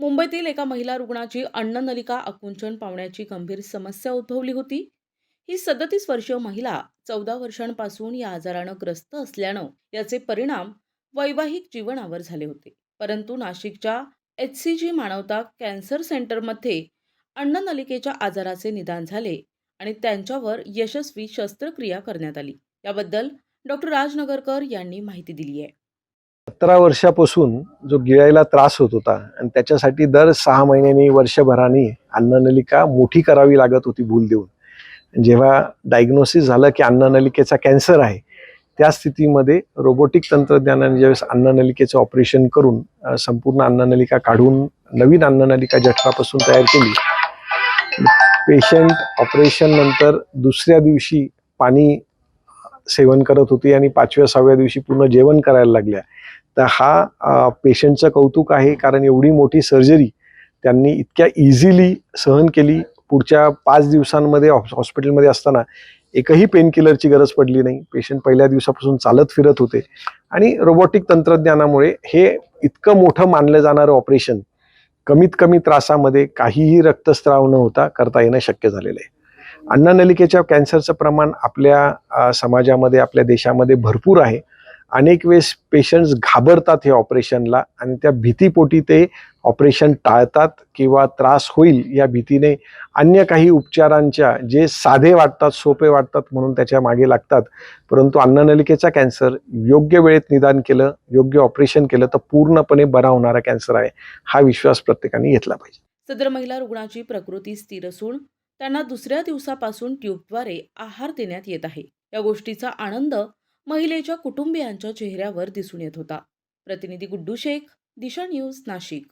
मुंबईतील एका महिला रुग्णाची अन्ननलिका आकुंचन पावण्याची गंभीर समस्या उद्भवली होती. ही सदतीस वर्षीय महिला चौदा वर्षांपासून या आजारानं ग्रस्त असल्यानं याचे परिणाम वैवाहिक जीवनावर झाले होते. परंतु नाशिकच्या एच सी जी मानवता कॅन्सर सेंटरमध्ये अन्ननलिकेच्या आजाराचे निदान झाले आणि त्यांच्यावर यशस्वी शस्त्रक्रिया करण्यात आली. याबद्दल डॉक्टर राजनगरकर यांनी माहिती दिली आहे. सतरा वर्षापासून जो गिळायला त्रास होत होता आणि त्याच्यासाठी दर सहा महिन्यांनी वर्षभराने अन्ननलिका मोठी करावी लागत होती भूल देऊन. जेव्हा डायग्नोसिस झालं की अन्ननलिकेचा कॅन्सर आहे त्या स्थितीमध्ये रोबोटिक तंत्रज्ञानाने ज्यावेळेस अन्ननलिकेचं ऑपरेशन करून संपूर्ण अन्ननलिका काढून नवीन अन्ननलिका जठरापासून तयार केली पेशंट ऑपरेशन नंतर दुसऱ्या दिवशी पाणी सेवन करत होती आणि पाचव्या सहाव्या दिवशी पूर्ण जेवण करायला लागल्या. तर हा पेशंटचं कौतुक आहे कारण एवढी मोठी सर्जरी त्यांनी इतक्या इझिली सहन केली. पुढच्या पाच दिवसांमध्ये हॉस्पिटलमध्ये असताना एकही पेनकिलरची गरज पडली नाही. पेशंट पहिल्या दिवसापासून चालत फिरत होते. आणि रोबोटिक तंत्रज्ञानामुळे हे इतकं मोठं मानलं जाणारं ऑपरेशन कमीत कमी त्रासामध्ये काहीही रक्तस्राव न होता करता येणं शक्य झालेलं आहे. अन्ननलिकेच्या कॅन्सरचं प्रमाण आपल्या समाजामध्ये आपल्या देशामध्ये भरपूर आहे. अनेक वेळेस पेशंट्स घाबरतात हे ऑपरेशनला आणि त्या भीतीपोटी ते ऑपरेशन टाळतात किंवा त्रास होईल या भीतीने अन्य काही उपचारांच्या जे साधे वाटतात सोपे वाटतात म्हणून त्याच्यामागे लागतात. परंतु अन्ननलिकेचा कॅन्सर योग्य वेळेत निदान केलं योग्य ऑपरेशन केलं तर पूर्णपणे बरा होणारा कॅन्सर आहे हा विश्वास प्रत्येकाने घेतला पाहिजे. सदर महिला रुग्णाची प्रकृती स्थिर असून त्यांना दुसऱ्या दिवसापासून ट्यूबद्वारे आहार देण्यात येत आहे. या गोष्टीचा आनंद महिलेच्या कुटुंबियांच्या चेहऱ्यावर दिसून येत होता. प्रतिनिधी गुड्डू शेख दिशा न्यूज नाशिक.